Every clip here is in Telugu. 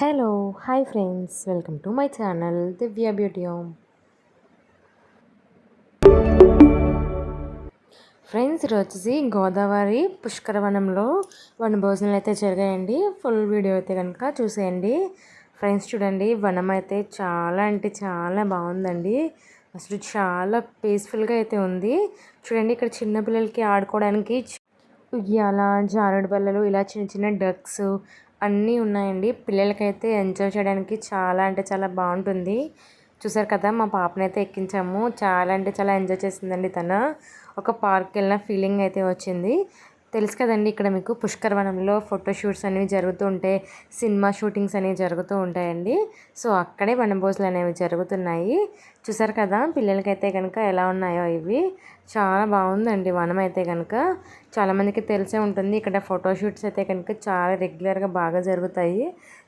Hello hi friends welcome to my channel Divya beauty home friends ఈరోజు వచ్చేసి గోదావరి పుష్కరవనంలో వన భోజనాలు అయితే జరిగాయండి. ఫుల్ వీడియో అయితే కనుక చూసేయండి. ఫ్రెండ్స్ చూడండి వనం అయితే చాలా అంటే చాలా బాగుందండి. అసలు చాలా పీస్ఫుల్గా అయితే ఉంది. చూడండి ఇక్కడ చిన్నపిల్లలకి ఆడుకోవడానికి ఉయ్యాల జారుడు బల్లలు ఇలా చిన్న చిన్న డక్స్ అన్నీ ఉన్నాయండి. పిల్లలకైతే ఎంజాయ్ చేయడానికి చాలా అంటే చాలా బాగుంటుంది. చూసారు కదా మా పాపనైతే ఎక్కించాము. చాలా అంటే చాలా ఎంజాయ్ చేసిందండి తను. ఒక పార్క్ వెళ్ళిన ఫీలింగ్ అయితే వచ్చింది. తెలుసు కదండి ఇక్కడ మీకు పుష్కరవనంలో ఫోటోషూట్స్ అనేవి జరుగుతూ ఉంటాయి సినిమా షూటింగ్స్ అనేవి జరుగుతూ ఉంటాయండి. సో అక్కడే వనభోజనాలు అనేవి జరుగుతున్నాయి. చూసారు కదా పిల్లలకైతే కనుక ఎలా ఉన్నాయో ఇవి. చాలా బాగుందండి వనం అయితే కనుక చాలామందికి తెలిసే ఉంటుంది ఇక్కడ ఫోటోషూట్స్ అయితే కనుక చాలా రెగ్యులర్గా బాగా జరుగుతాయి.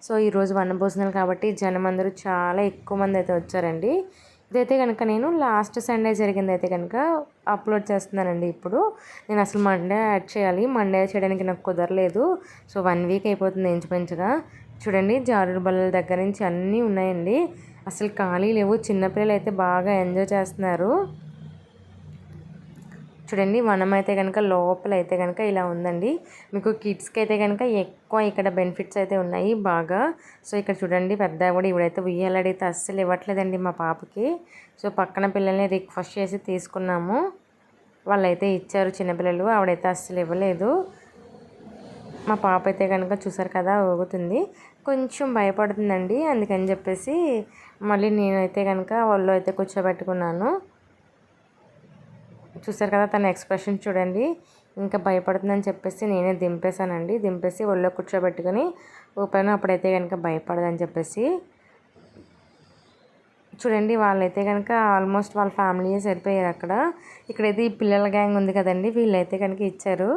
సో ఈరోజు వనభోజనాలు కాబట్టి జనం అందరూ చాలా ఎక్కువ మంది అయితే వచ్చారండి. ఇదైతే కనుక నేను లాస్ట్ సండే జరిగింది అయితే కనుక అప్లోడ్ చేస్తున్నానండి ఇప్పుడు. నేను అసలు మండే యాడ్ చేయాలి. మండే చేయడానికి నాకు కుదరలేదు. సో వన్ వీక్ అయిపోతుంది ఇంచుమించుగా. చూడండి జారుడు బల్లల దగ్గర నుంచి అన్నీ ఉన్నాయండి. అసలు ఖాళీ లేవు. చిన్నపిల్లలు అయితే బాగా ఎంజాయ్ చేస్తున్నారు. చూడండి వనం అయితే కనుక లోపల అయితే కనుక ఇలా ఉందండి. మీకు కిడ్స్కి అయితే కనుక ఎక్కువ ఇక్కడ బెనిఫిట్స్ అయితే ఉన్నాయి బాగా. సో ఇక్కడ చూడండి పెద్ద కూడా ఇవిడైతే ఉయ్యాలడిగితే అస్సలు ఇవ్వట్లేదండి మా పాపకి. సో పక్కన పిల్లల్ని రిక్వెస్ట్ చేసి తీసుకున్నాము. వాళ్ళైతే ఇచ్చారు చిన్నపిల్లలు ఆవిడైతే అస్సలు ఇవ్వలేదు. మా పాప అయితే కనుక చూసారు కదా ఊగుతుంది. కొంచెం భయపడుతుందండి అందుకని చెప్పేసి మళ్ళీ నేనైతే కనుక వాళ్ళు అయితే కూర్చోబెట్టుకున్నాను. చూసారు కదా తన ఎక్స్ప్రెషన్ చూడండి. ఇంకా భయపడుతుందని చెప్పేసి నేనే దింపేశానండి. దింపేసి ఒళ్ళో కూర్చోబెట్టుకొని ఊపాను. అప్పుడైతే కనుక భయపడదని చెప్పేసి. చూడండి వాళ్ళైతే కనుక ఆల్మోస్ట్ వాళ్ళ ఫ్యామిలీయే సరిపోయారు అక్కడ. ఇక్కడైతే ఈ పిల్లల గ్యాంగ్ ఉంది కదండి వీళ్ళైతే కనుక ఇచ్చారు.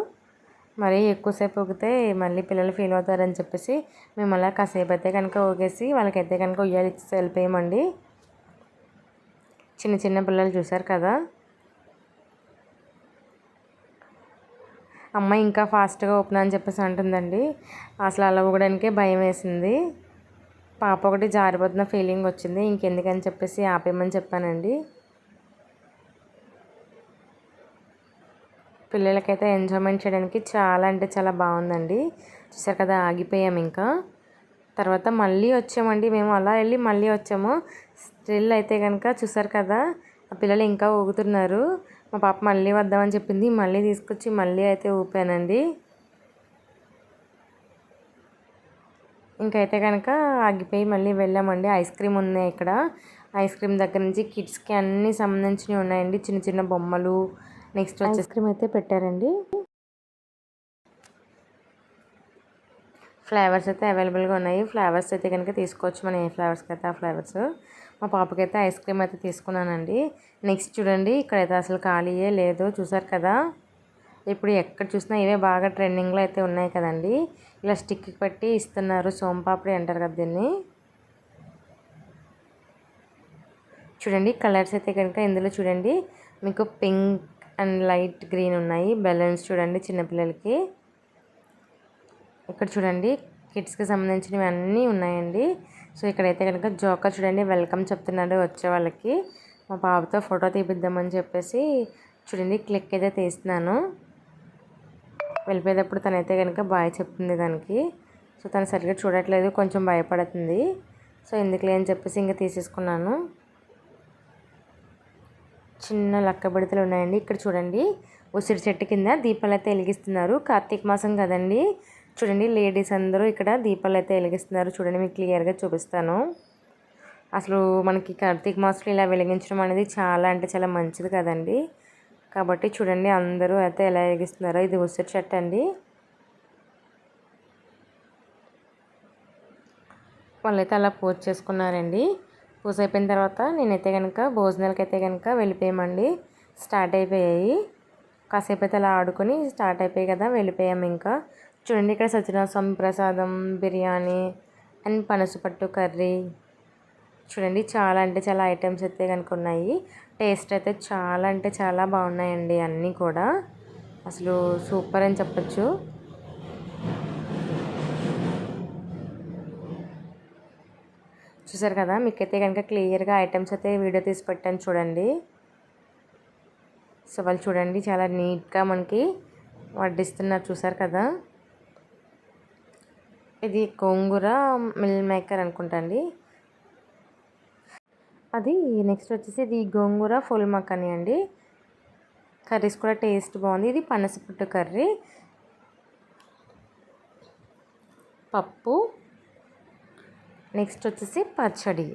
మరి ఎక్కువసేపు ఊగితే మళ్ళీ పిల్లలు ఫీల్ అవుతారని చెప్పేసి మేము అలా కాసేపు అయితే కనుక ఊగేసి వాళ్ళకైతే కనుక ఉయ్యాలు ఇచ్చి వెళ్ళిపోయామండి. చిన్న చిన్న పిల్లలు చూసారు కదా. అమ్మ ఇంకా ఫాస్ట్గా ఓపెన్ అని చెప్పేసి అంటుందండి. అసలు అలా ఊగడానికే భయం వేసింది. పాప ఒకటి జారిపోతున్న ఫీలింగ్ వచ్చింది. ఇంకెందుకని చెప్పేసి ఆపేయమని చెప్పానండి. పిల్లలకైతే ఎంజాయ్మెంట్ చేయడానికి చాలా అంటే చాలా బాగుందండి. చూసారు కదా ఆగిపోయాం ఇంకా. తర్వాత మళ్ళీ వచ్చామండి మేము. అలా వెళ్ళి మళ్ళీ వచ్చాము. స్టిల్ అయితే కనుక చూసారు కదా ఆ పిల్లలు ఇంకా ఊగుతున్నారు. మా పాప మళ్ళీ వద్దామని చెప్పింది. మళ్ళీ తీసుకొచ్చి మళ్ళీ అయితే ఊపానండి. ఇంకైతే కనుక ఆగిపోయి మళ్ళీ వెళ్ళామండి. ఐస్ క్రీమ్ ఉన్నాయి ఇక్కడ. ఐస్ క్రీమ్ దగ్గర నుంచి కిడ్స్కి అన్నీ సంబంధించినవి ఉన్నాయండి. చిన్న చిన్న బొమ్మలు. నెక్స్ట్ వచ్చి ఐస్ క్రీమ్ అయితే పెట్టారండి. ఫ్లేవర్స్ అయితే అవైలబుల్గా ఉన్నాయి. ఫ్లేవర్స్ అయితే కనుక తీసుకోవచ్చు మనం ఏ ఫ్లేవర్స్కి అయితే ఆ ఫ్లేవర్స్. మా పాపకైతే ఐస్ క్రీమ్ అయితే తీసుకున్నానండి. నెక్స్ట్ చూడండి ఇక్కడైతే అసలు ఖాళీయే లేదు చూసారు కదా? ఇప్పుడు ఎక్కడ చూసినా ఇవే బాగా ట్రెండింగ్లో అయితే ఉన్నాయి కదండి. ఇలా స్టిక్ పెట్టి ఇస్తున్నారు సోంపాపిడి అంటారు కదా దీన్ని. చూడండి కలర్స్ అయితే కనుక ఇందులో చూడండి. మీకు పింక్ అండ్ లైట్ గ్రీన్ ఉన్నాయి బెలూన్స్ చూడండి చిన్నపిల్లలకి ఇక్కడ చూడండి కిడ్స్కి సంబంధించినవి అన్నీ ఉన్నాయండి. సో ఇక్కడైతే కనుక జోకర్ చూడండి వెల్కమ్ చెప్తున్నాడు వచ్చే వాళ్ళకి. మా బాబుతో ఫోటో తీపిద్దామని చెప్పేసి చూడండి క్లిక్ అయితే తీస్తున్నాను. వెళ్ళిపోయేటప్పుడు తనైతే కనుక బాయ్ చెప్తుంది దానికి సో తను సరిగ్గా చూడట్లేదు కొంచెం భయపడుతుంది. సో ఎందుకులే అని చెప్పేసి ఇంకా తీసేసుకున్నాను. చిన్న లక్కబడితలు ఉన్నాయండి ఇక్కడ చూడండి. ఉసిరి చెట్టు కింద దీపాలు అయితే వెలిగిస్తున్నారు. కార్తీక మాసం కదండి. చూడండి లేడీస్ అందరూ ఇక్కడ దీపాలు అయితే వెలిగిస్తున్నారు. చూడండి మీకు క్లియర్గా చూపిస్తాను. అసలు మనకి కార్తీక మాసంలో ఇలా వెలిగించడం అనేది చాలా అంటే చాలా మంచిది కదండి. కాబట్టి చూడండి అందరూ అయితే ఎలా వెలిగిస్తున్నారో. ఇది ఉసిరి చెట్టు అండి. వాళ్ళైతే అలా పూజ చేసుకున్నారండి. పూజ అయిపోయిన తర్వాత నేనైతే కనుక భోజనాలకి అయితే కనుక వెళ్ళిపోయామండి. స్టార్ట్ అయిపోయాయి. కాసేపు అయితే అలా ఆడుకొని స్టార్ట్ అయిపోయాయి కదా వెళ్ళిపోయాము ఇంకా. చూడండి ఇక్కడ సత్యనారాయణ స్వామి ప్రసాదం బిర్యానీ అండ్ పనసపట్టు కర్రీ. చూడండి చాలా అంటే చాలా ఐటమ్స్ అయితే కనుక ఉన్నాయి. టేస్ట్ అయితే చాలా అంటే చాలా బాగున్నాయండి అన్నీ కూడా. అసలు సూపర్ అని చెప్పచ్చు. చూసారు కదా? మీకైతే కనుక క్లియర్గా ఐటమ్స్ అయితే వీడియో తీసి పెట్టాను చూడండి. సో వాళ్ళు చూడండి చాలా నీట్గా మనకి వడ్డిస్తున్నారు చూసారు కదా? ఇది గోంగూర మిల్ మేకర్ అనుకుంటా అండి. అది నెక్స్ట్ వచ్చేసి ఇది గోంగూర ఫుల్ మక్కని అండి. కర్రీస్ కూడా టేస్ట్ బాగుంది. ఇది పనసపుట్టు కర్రీ. పప్పు. నెక్స్ట్ వచ్చేసి పచ్చడి.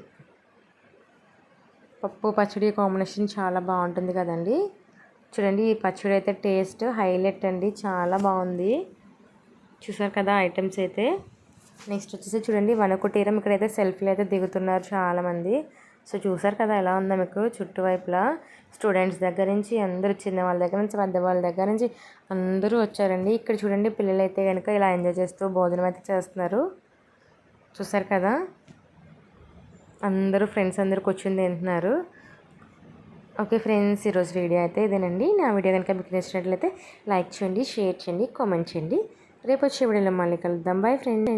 పప్పు పచ్చడి కాంబినేషన్ చాలా బాగుంటుంది కదండి. చూడండి ఈ పచ్చడి అయితే టేస్ట్ హైలైట్ అండి. చాలా బాగుంది. చూసారు కదా ఐటమ్స్ అయితే. నెక్స్ట్ వచ్చేసి చూడండి వనకుటీరం ఇక్కడైతే సెల్ఫీలు అయితే దిగుతున్నారు చాలామంది. సో చూసారు కదా ఎలా ఉందో మీకు చుట్టువైపులా. స్టూడెంట్స్ దగ్గర నుంచి అందరూ చిన్న వాళ్ళ దగ్గర నుంచి పెద్ద వాళ్ళ దగ్గర నుంచి అందరూ వచ్చారండి. ఇక్కడ చూడండి పిల్లలు అయితే కనుక ఇలా ఎంజాయ్ చేస్తూ భోజనం అయితే చేస్తున్నారు. చూసారు కదా అందరూ ఫ్రెండ్స్ అందరూ కూర్చుని తింటున్నారు. ఓకే ఫ్రెండ్స్ ఈరోజు వీడియో అయితే ఇదేనండి. నా వీడియో కనుక మీకు నచ్చినట్లయితే లైక్ చేయండి షేర్ చేయండి కామెంట్ చేయండి. రేపు వచ్చే వీడియోలో మళ్ళీ కలుద్దాం. Boy friend